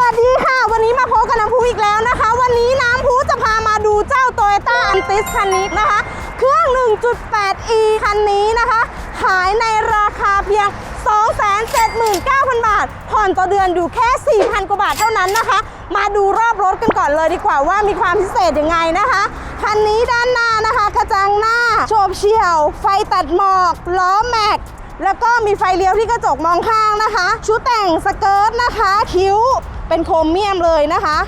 วัสดีค่ะ วันนี้มาพบกับน้ำพุอีกแล้วนะคะ วันนี้น้ำพุจะพามาดูเจ้า Toyota a n t i s คันนี้นะคะ เครื่อง 1.8e คันนี้นะคะ ขายในราคาเพียง 279,000 บาท ผ่อนต่อเดือนอยู่แค่ 4,000 กว่าบาทเท่านั้นนะคะ มาดูรอบรถกันก่อนเลยดีกว่าว่ามีความพิเศษยังไงนะคะ คันนี้ด้านหน้านะคะกระจังหน้าโฉบเฉี่ยว ไฟตัดหมอกล้อแม็กแล้วก็มีไฟเลี้ยวที่กระจกมองข้างนะคะ ชุดแต่งสเกิร์ตนะคะ คิ้ว เป็นโครเมียมเลยนะคะ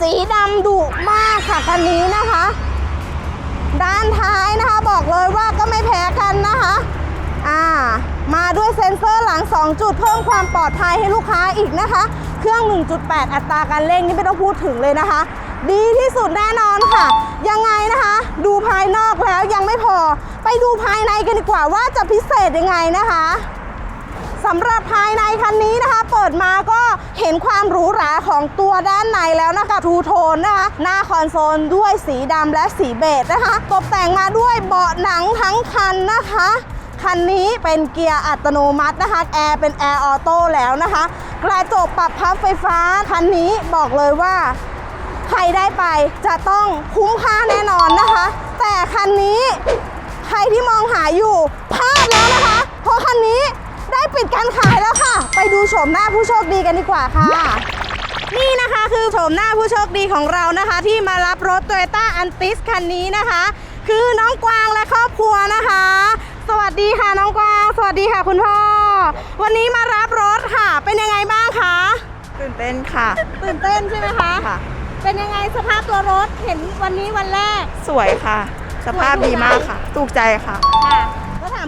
สีดำดุมากค่ะคันนี้นะคะ ด้านท้ายนะคะบอกเลยว่าก็ไม่แพ้กันนะคะอ่ามาด้วยเซ็นเซอร์หลัง 2 จุดเพิ่มความปลอดภัยให้ลูกค้าอีกนะคะ เครื่อง 1.8 อัตราการเร่งนี่ไม่ต้องพูดถึงเลยนะคะ ดีที่สุดแน่นอนค่ะ ยังไงนะคะ ดูภายนอกแล้วยังไม่พอ ไปดูภายในกันดีกว่าว่าจะพิเศษยังไงนะคะ สำหรับภายในคันนี้นะคะ เปิดมาก็เห็นความหรูหราของตัวด้านในแล้วนะคะทูโทนนะคะ หน้าคอนโซลด้วยสีดำและสีเบจนะคะ ตกแต่งมาด้วยเบาะหนังทั้งคันนะคะคันนี้เป็นเกียร์อัตโนมัตินะคะแอร์เป็นแอร์ออโต้แล้วนะคะกระจกปรับพับไฟฟ้า คันนี้บอกเลยว่า ใครได้ไปจะต้องคุ้มค่าแน่นอนนะคะ แต่คันนี้ใครที่มองหาอยู่พลาดแล้วนะคะ เพราะคันนี้ ปิดการขายแล้วค่ะ ไปดูโฉมหน้าผู้โชคดีกันดีกว่าค่ะ นี่นะคะคือโฉมหน้าผู้โชคดีของเรานะคะ ที่มารับรถ Toyota a n t i s คันนี้นะคะ คือน้องกวางและครอบครัวนะคะ สวัสดีค่ะน้องกวาง สวัสดีค่ะคุณพ่อ วันนี้มารับรถค่ะ เป็นยังไงบ้างคะตื่นเต้นค่ะตื่นเต้นใช่ไหมคะค่ะ เป็นยังไงสภาพตัวรถเห็นวันนี้วันแรก สวยค่ะ สภาพดีมากค่ะถูกใจค่ะ ค่ะก็ถาม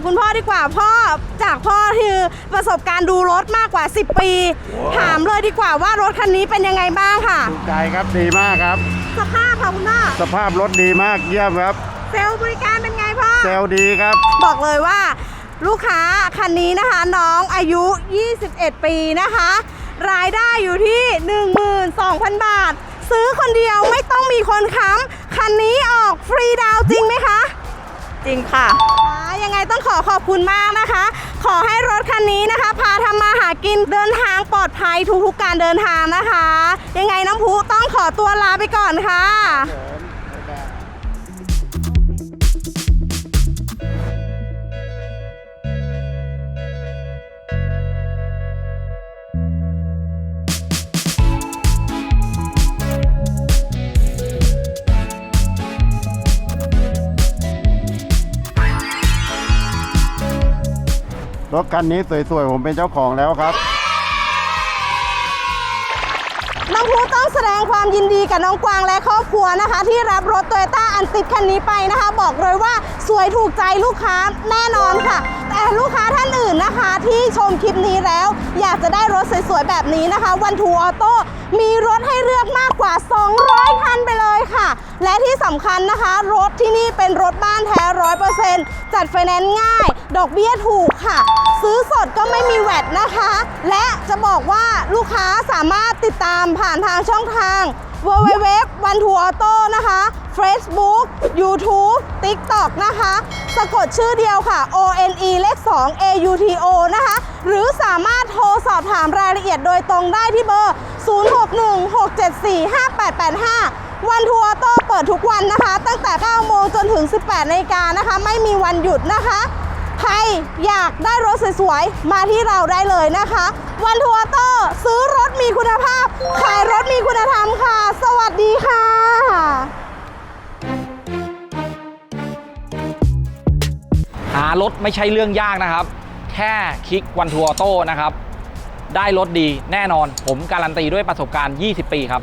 คุณพ่อดีกว่าพ่อจากพ่อคือประสบการณ์ดูรถมากกว่า 10 ปี ถามเลยดีกว่าว่ารถคันนี้เป็นยังไงบ้างค่ะ ถูกใจครับดีมากครับ สภาพค่ะคุณพ่อสภาพรถดีมากเยี่ยมครับ เซลล์บริการเป็นไงพ่อ เซลล์ดีครับ บอกเลยว่าลูกค้าคันนี้นะคะน้องอายุ 21 ปีนะคะ รายได้อยู่ที่ 12,000 บาท ซื้อคนเดียวไม่ต้องมีคนค้ำคันนี้ออกฟรีดาวน์จริงไหมคะ จริงค่ะยังไงต้องขอขอบคุณมากนะคะ ขอให้รถคันนี้นะคะ พาทำมาหากินเดินทางปลอดภัยทุกๆการเดินทางนะคะ ยังไงน้ำพุต้องขอตัวลาไปก่อนค่ะ รถคันนี้สวยๆ ผมเป็นเจ้าของแล้วครับ น้องภูต้องแสดงความยินดีกับน้องกวางและครอบครัวนะคะ ที่รับรถโตโยต้าอันติดคันนี้ไปนะคะ บอกเลยว่าสวยถูกใจลูกค้าแน่นอนค่ะ ลูกค้าท่านอื่นนะคะ ที่ชมคลิปนี้แล้ว อยากจะได้รถสวยๆ แบบนี้นะคะวันทูออโต้มีรถให้เลือกมากกว่า 200 คันไปเลยค่ะ และที่สำคัญนะคะ รถที่นี่เป็นรถบ้านแท้ร้อยเปอร์เซ็นต์จัดไฟแนนซ์ง่าย ดอกเบี้ยถูกค่ะ ซื้อสดก็ไม่มีแวดนะคะ และจะบอกว่าลูกค้าสามารถติดตามผ่านทางช่องทาง w w w วันทูออโต้นะคะ Facebook YouTube TikTok นะคะ สะกดชื่อเดียวค่ะ O N E เลข2 A U T O นะคะ หรือสามารถโทรสอบถามรายละเอียดโดยตรงได้ที่เบอร์ 0616745885 วันทัวร์โต้เปิดทุกวันนะคะ ตั้งแต่ 9 โมงจนถึง 18นาฬิกานะคะ ไม่มีวันหยุดนะคะใครอยากได้รถสวยๆ มาที่เราได้เลยนะคะ วันทัวร์โต้ซื้อรถมีคุณภาพ ขายรถมีคุณธรรมค่ะ สวัสดีค่ะ หารถไม่ใช่เรื่องยากนะครับ แค่คลิกวันทัวร์โต้นะครับ ได้รถดีแน่นอนผมการันตีด้วยประสบการณ์ 20 ปีครับ